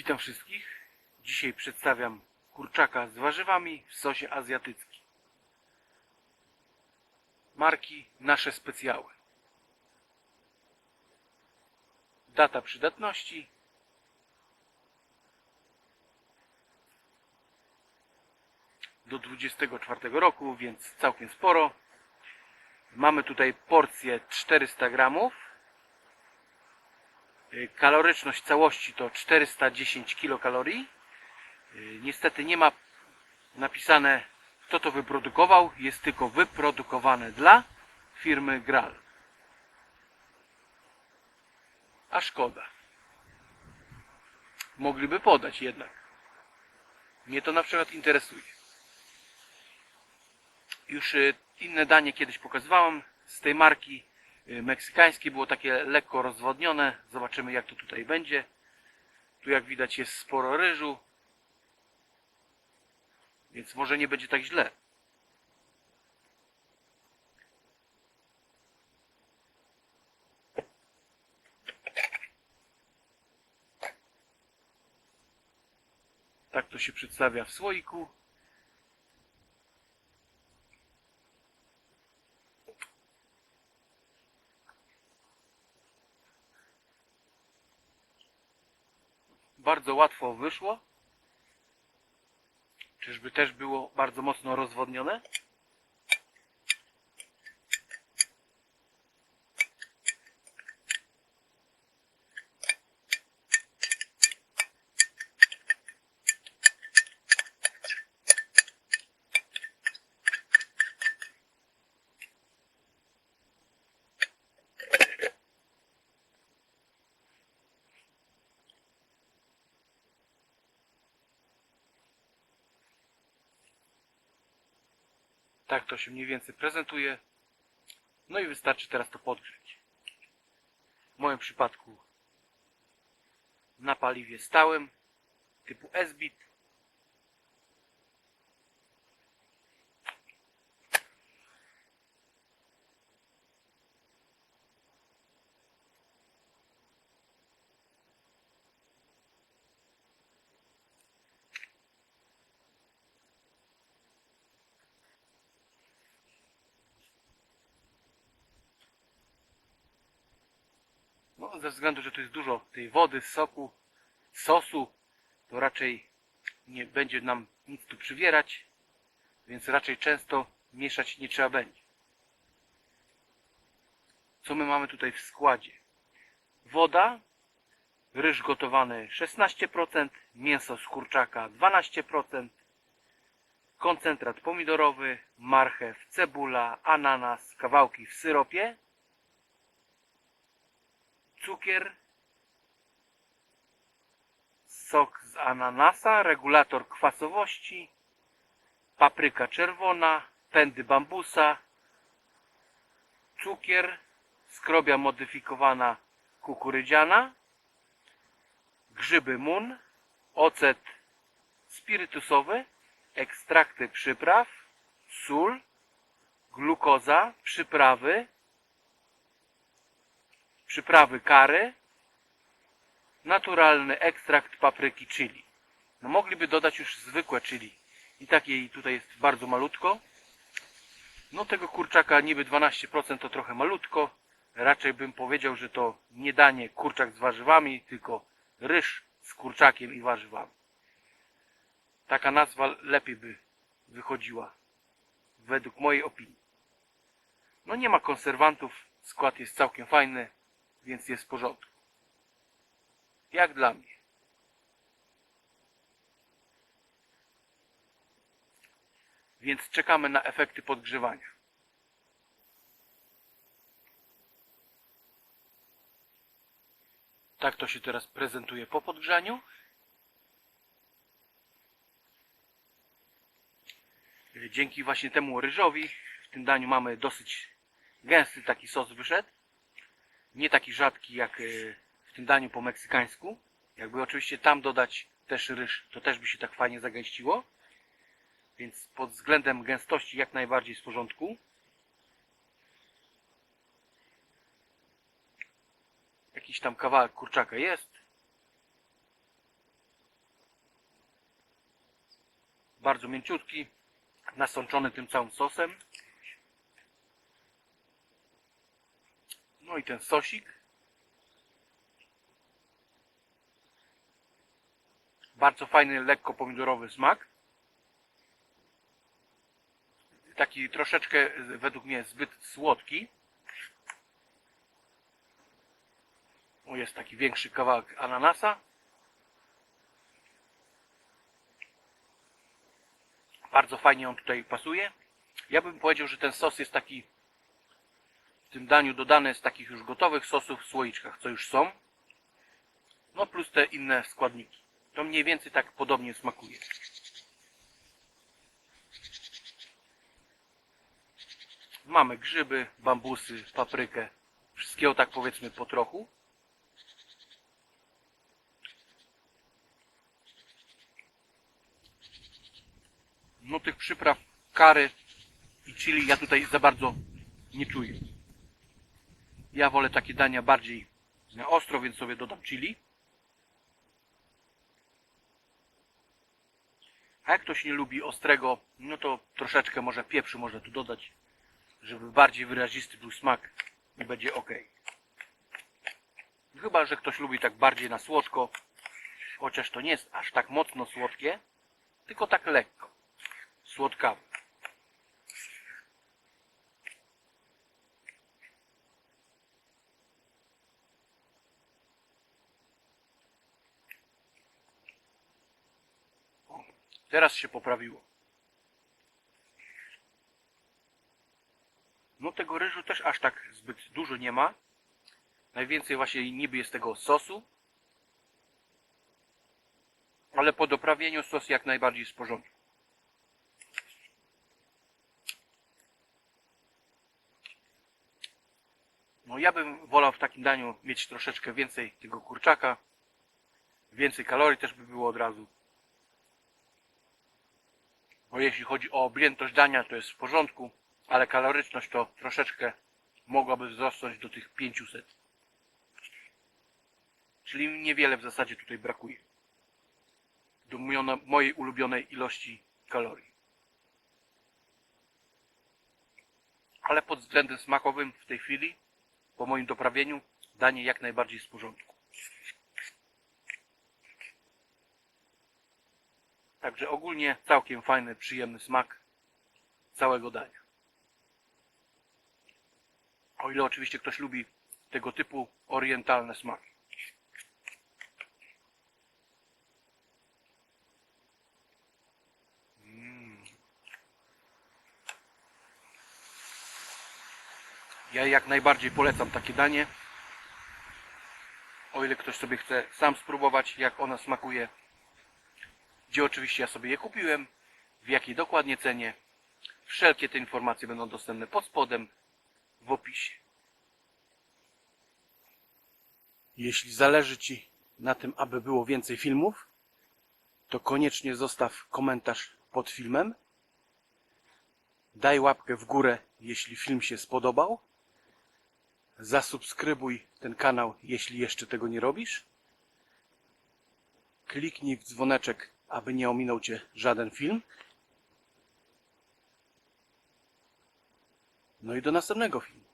Witam wszystkich. Dzisiaj przedstawiam kurczaka z warzywami w sosie azjatyckim. Marki nasze specjały. Data przydatności. Do 24 roku, więc całkiem sporo. Mamy tutaj porcję 400 gramów. Kaloryczność całości to 410 kilokalorii. Niestety nie ma napisane kto to wyprodukował. Jest tylko wyprodukowane dla firmy Gral. A szkoda. Mogliby podać jednak. Mnie to na przykład interesuje. Już y, inne danie kiedyś pokazywałem z tej marki y, meksykańskiej. Było takie lekko rozwodnione. Zobaczymy jak to tutaj będzie. Tu jak widać jest sporo ryżu. Więc może nie będzie tak źle. Tak to się przedstawia w słoiku. Bardzo łatwo wyszło. Czyżby też było bardzo mocno rozwodnione? Tak to się mniej więcej prezentuje. No i wystarczy teraz to podgrzeć. W moim przypadku na paliwie stałym typu SBIT. Ze względu, że tu jest dużo tej wody, soku, sosu, to raczej nie będzie nam nic tu przywierać, więc raczej często mieszać nie trzeba będzie. Co my mamy tutaj w składzie? Woda, ryż gotowany 16%, mięso z kurczaka 12%, koncentrat pomidorowy, marchew, cebula, ananas, kawałki w syropie, cukier, sok z ananasa, regulator kwasowości, papryka czerwona, pędy bambusa, cukier, skrobia modyfikowana kukurydziana, grzyby mun, ocet spirytusowy, ekstrakty przypraw, sól, glukoza, przyprawy, przyprawy kary, naturalny ekstrakt papryki chili. No mogliby dodać już zwykłe chili. I takiej tutaj jest bardzo malutko. No tego kurczaka niby 12% to trochę malutko. Raczej bym powiedział, że to nie danie kurczak z warzywami, tylko ryż z kurczakiem i warzywami. Taka nazwa lepiej by wychodziła. Według mojej opinii. No nie ma konserwantów. Skład jest całkiem fajny więc jest w porządku. Jak dla mnie. Więc czekamy na efekty podgrzewania. Tak to się teraz prezentuje po podgrzaniu. Dzięki właśnie temu ryżowi w tym daniu mamy dosyć gęsty taki sos wyszedł nie taki rzadki jak e, w tym daniu po meksykańsku. Jakby oczywiście tam dodać też ryż, to też by się tak fajnie zagęściło. Więc pod względem gęstości jak najbardziej w porządku. Jakiś tam kawałek kurczaka jest. Bardzo mięciutki, nasączony tym całym sosem. No i ten sosik. Bardzo fajny, lekko pomidorowy smak. Taki troszeczkę według mnie zbyt słodki. O, jest taki większy kawałek ananasa. Bardzo fajnie on tutaj pasuje. Ja bym powiedział, że ten sos jest taki w tym daniu dodany z takich już gotowych sosów w słoiczkach, co już są. No plus te inne składniki. To mniej więcej tak podobnie smakuje. Mamy grzyby, bambusy, paprykę. Wszystkiego tak powiedzmy po trochu. No tych przypraw, kary i chili ja tutaj za bardzo nie czuję. Ja wolę takie dania bardziej ostro, więc sobie dodam chili. A jak ktoś nie lubi ostrego, no to troszeczkę może pieprzu można tu dodać, żeby bardziej wyrazisty był smak i będzie ok. Chyba, że ktoś lubi tak bardziej na słodko, chociaż to nie jest aż tak mocno słodkie, tylko tak lekko, słodkawe. O, Teraz się poprawiło. No tego ryżu też aż tak zbyt dużo nie ma. Najwięcej właśnie niby jest tego sosu. Ale po doprawieniu sos jak najbardziej w porządku. No ja bym wolał w takim daniu mieć troszeczkę więcej tego kurczaka. Więcej kalorii też by było od razu. Bo jeśli chodzi o objętość dania, to jest w porządku, ale kaloryczność to troszeczkę mogłaby wzrosnąć do tych 500. Czyli niewiele w zasadzie tutaj brakuje. Do mojej ulubionej ilości kalorii. Ale pod względem smakowym w tej chwili, po moim doprawieniu, danie jak najbardziej w porządku. Także ogólnie całkiem fajny, przyjemny smak całego dania. O ile oczywiście ktoś lubi tego typu orientalne smaki. Mm. Ja jak najbardziej polecam takie danie. O ile ktoś sobie chce sam spróbować, jak ona smakuje. Gdzie oczywiście ja sobie je kupiłem, w jakiej dokładnie cenie. Wszelkie te informacje będą dostępne pod spodem w opisie. Jeśli zależy Ci na tym, aby było więcej filmów, to koniecznie zostaw komentarz pod filmem. Daj łapkę w górę, jeśli film się spodobał. Zasubskrybuj ten kanał, jeśli jeszcze tego nie robisz. Kliknij w dzwoneczek, aby nie ominął Cię żaden film. No i do następnego filmu.